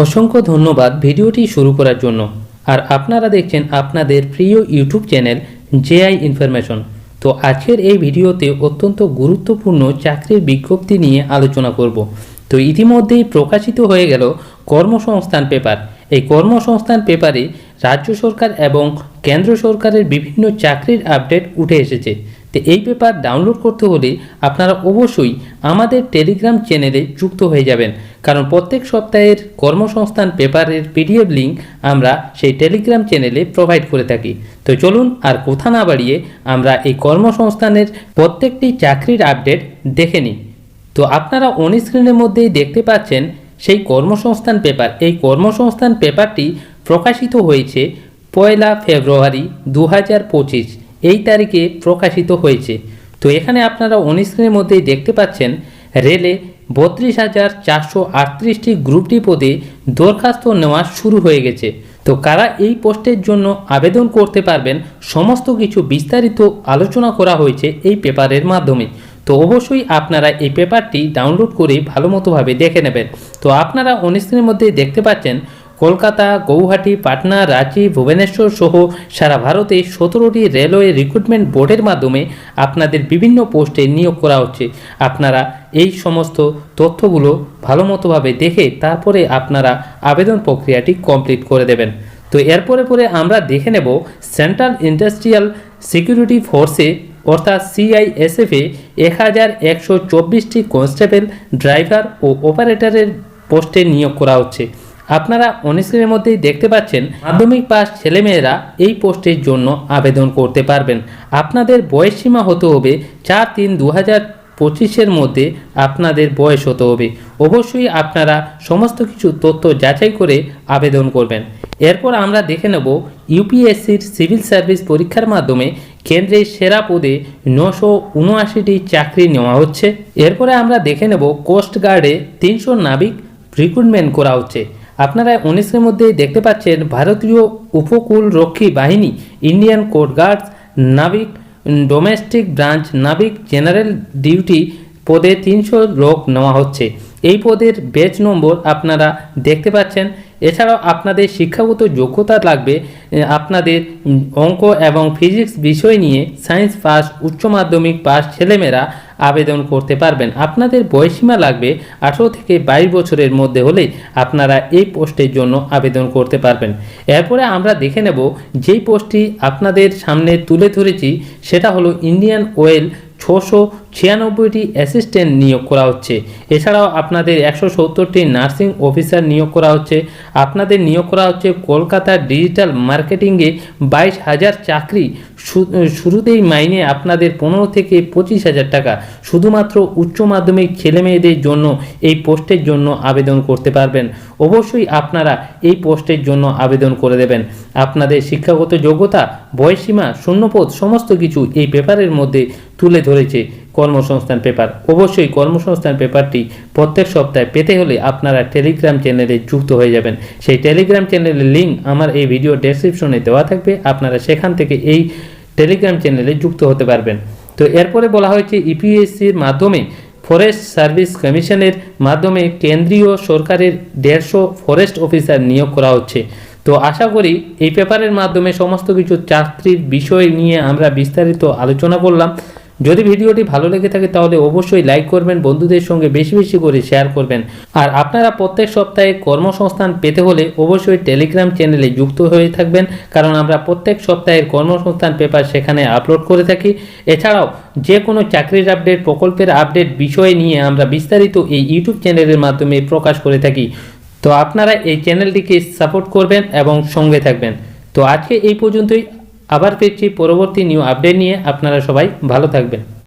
অসংখ্য ধন্যবাদ ভিডিওটি শুরু করার জন্য। আর আপনারা দেখছেন আপনাদের প্রিয় ইউটিউব চ্যানেল জেআই ইনফরমেশন। তো আজকের এই ভিডিওতে অত্যন্ত গুরুত্বপূর্ণ চাকরির বিজ্ঞপ্তি নিয়ে আলোচনা করব। তো ইতিমধ্যেই প্রকাশিত হয়ে গেল কর্মসংস্থান পেপার। এই কর্মসংস্থান পেপারে রাজ্য সরকার এবং কেন্দ্র সরকারের বিভিন্ন চাকরির আপডেট উঠে এসেছে। তো এই পেপার ডাউনলোড করতে হলে আপনারা অবশ্যই আমাদের টেলিগ্রাম চ্যানেলে যুক্ত হয়ে যাবেন। কারণ প্রত্যেক সপ্তাহের কর্মসংস্থান পেপারের পিডিএফ লিঙ্ক আমরা সেই টেলিগ্রাম চ্যানেলে প্রোভাইড করে থাকি। তো চলুন আর কথা না বাড়িয়ে আমরা এই কর্মসংস্থানের প্রত্যেকটি চাকরির আপডেট দেখে নিই। তো আপনারা অন স্ক্রিনের মধ্যেই দেখতে পাচ্ছেন সেই কর্মসংস্থান পেপার। এই কর্মসংস্থান পেপারটি প্রকাশিত হয়েছে পয়লা ফেব্রুয়ারি দু হাজার পঁচিশ। এই তারিখে প্রকাশিত হয়েছে। তো এখানে আপনারা অন স্ক্রিনের মধ্যেই দেখতে পাচ্ছেন রেলে বত্রিশ হাজার চারশো আটত্রিশটি গ্রুপটি পদে দরখাস্ত নেওয়া শুরু হয়ে গেছে। তো কারা এই পোস্টের জন্য আবেদন করতে পারবেন সমস্ত কিছু বিস্তারিত আলোচনা করা হয়েছে এই পেপারের মাধ্যমে। তো অবশ্যই আপনারা এই পেপারটি ডাউনলোড করে ভালো মতোভাবে দেখে নেবেন। তো আপনারা অনুষ্ঠানের মধ্যে দেখতে পাচ্ছেন কলকাতা, গৌহাটি, পাটনা, রাঁচি, ভুবনেশ্বর সহ সারা ভারতে সতেরোটি রেলওয়ে রিক্রুটমেন্ট বোর্ডের মাধ্যমে আপনাদের বিভিন্ন পোস্টে নিয়োগ করা হচ্ছে। আপনারা এই সমস্ত তথ্যগুলো ভালো মতোভাবে দেখে তারপরে আপনারা আবেদন প্রক্রিয়াটি কমপ্লিট করে দেবেন। তো এরপরে পরে আমরা দেখে নেব সেন্ট্রাল ইন্ডাস্ট্রিয়াল সিকিউরিটি ফোর্সে, অর্থাৎ সিআইএসএফে এক হাজার একশো চব্বিশটি কনস্টেবল, ড্রাইভার ও অপারেটরের পোস্টে নিয়োগ করা হচ্ছে। আপনারা অনিশ্চয়ের মধ্যেই দেখতে পাচ্ছেন, মাধ্যমিক পাস ছেলেমেয়েরা এই পোস্টের জন্য আবেদন করতে পারবেন। আপনাদের বয়স সীমা হতে হবে চার তিন দু হাজার পঁচিশের মধ্যে আপনাদের বয়স হতে হবে। অবশ্যই আপনারা সমস্ত কিছু তথ্য যাচাই করে আবেদন করবেন। এরপর আমরা দেখে নেব ইউপিএসসির সিভিল সার্ভিস পরীক্ষার মাধ্যমে কেন্দ্রের সেরা পদে নশো উনআশিটি চাকরি নেওয়া হচ্ছে। এরপরে আমরা দেখে নেব কোস্ট গার্ডে তিনশো নাবিক রিক্রুটমেন্ট করা হচ্ছে। আপনারা উনিশের মধ্যে দেখতে পাচ্ছেন ভারতীয় উপকূল রক্ষী বাহিনী ইন্ডিয়ান কোস্ট গার্ডস নাবিক ডোমেস্টিক ব্রাঞ্চ নাবিক জেনারেল ডিউটি পদে তিনশো লোক নেওয়া হচ্ছে। এই পদের বেচ নম্বর আপনারা দেখতে পাচ্ছেন। এছাড়াও আপনাদের শিক্ষাগত যোগ্যতা লাগবে, আপনাদের অঙ্ক এবং ফিজিক্স বিষয় নিয়ে সায়েন্স পাস উচ্চ মাধ্যমিক পাস ছেলেমেয়েরা আবেদন করতে পারবেন। আপনাদের বয়সীমা লাগবে আঠেরো থেকে বাইশ বছরের মধ্যে হলেই আপনারা এই পোস্টের জন্য আবেদন করতে পারবেন। এরপরে আমরা দেখে নেব যেই পোস্টটি আপনাদের সামনে তুলে ধরেছি, সেটা হলো ইন্ডিয়ান ওয়েল ছশো ছিয়ানব্বইটি অ্যাসিস্ট্যান্ট নিয়োগ করা হচ্ছে। এছাড়াও আপনাদের একশো সত্তরটি নার্সিং অফিসার নিয়োগ করা হচ্ছে। আপনাদের নিয়োগ করা হচ্ছে কলকাতা ডিজিটাল মার্কেটিংয়ে বাইশ হাজার চাকরি। শুরুতেই মাইনে আপনাদের পনেরো থেকে পঁচিশ হাজার টাকা। শুধুমাত্র উচ্চ মাধ্যমিক ছেলে মেয়েদের জন্য এই পোস্টের জন্য আবেদন করতে পারবেন। অবশ্যই আপনারা এই পোস্টের জন্য আবেদন করে দেবেন। আপনাদের শিক্ষাগত যোগ্যতা বয়সীমা শূন্যপদ, সমস্ত কিছু এই পেপারের মধ্যে তুলে ধরেছে কর্মসংস্থান পেপার। অবশ্যই কর্মসংস্থান পেপারটি প্রত্যেক সপ্তাহে পেতে হলে আপনারা টেলিগ্রাম চ্যানেলে যুক্ত হয়ে যাবেন। সেই টেলিগ্রাম চ্যানেলের লিঙ্ক আমার এই ভিডিও ডেসক্রিপশনে দেওয়া থাকবে। আপনারা সেখান থেকে এই টেলিগ্রাম চ্যানেলে যুক্ত হতে পারবেন। তো এরপরে বলা হয়েছে, ইপিএসসির মাধ্যমে ফরেস্ট সার্ভিস কমিশনের মাধ্যমে কেন্দ্রীয় সরকারের দেড়শো ফরেস্ট অফিসার নিয়োগ করা হচ্ছে। তো আশা করি এই পেপারের মাধ্যমে সমস্ত কিছু চাকরির বিষয় নিয়ে আমরা বিস্তারিত আলোচনা করলাম। যদি ভিডিওটি ভালো লেগে থাকে তাহলে অবশ্যই লাইক করবেন, বন্ধুদের সঙ্গে বেশি বেশি করে শেয়ার করবেন। আর আপনারা প্রত্যেক সপ্তাহে কর্মসংস্থান পেতে হলে অবশ্যই টেলিগ্রাম চ্যানেলে যুক্ত হয়ে থাকবেন, কারণ আমরা প্রত্যেক সপ্তাহের কর্মসংস্থান পেপার সেখানে আপলোড করে থাকি। এছাড়াও যে কোনো চাকরির আপডেট, প্রকল্পের আপডেট বিষয় নিয়ে আমরা বিস্তারিত এই ইউটিউব চ্যানেলের মাধ্যমে প্রকাশ করে থাকি। তো আপনারা এই চ্যানেলটিকে সাপোর্ট করবেন এবং সঙ্গে থাকবেন। তো আজকে এই পর্যন্তই। আবার ফিরছি পরবর্তী নিউ আপডেট নিয়ে। আপনারা সবাই ভালো থাকবেন।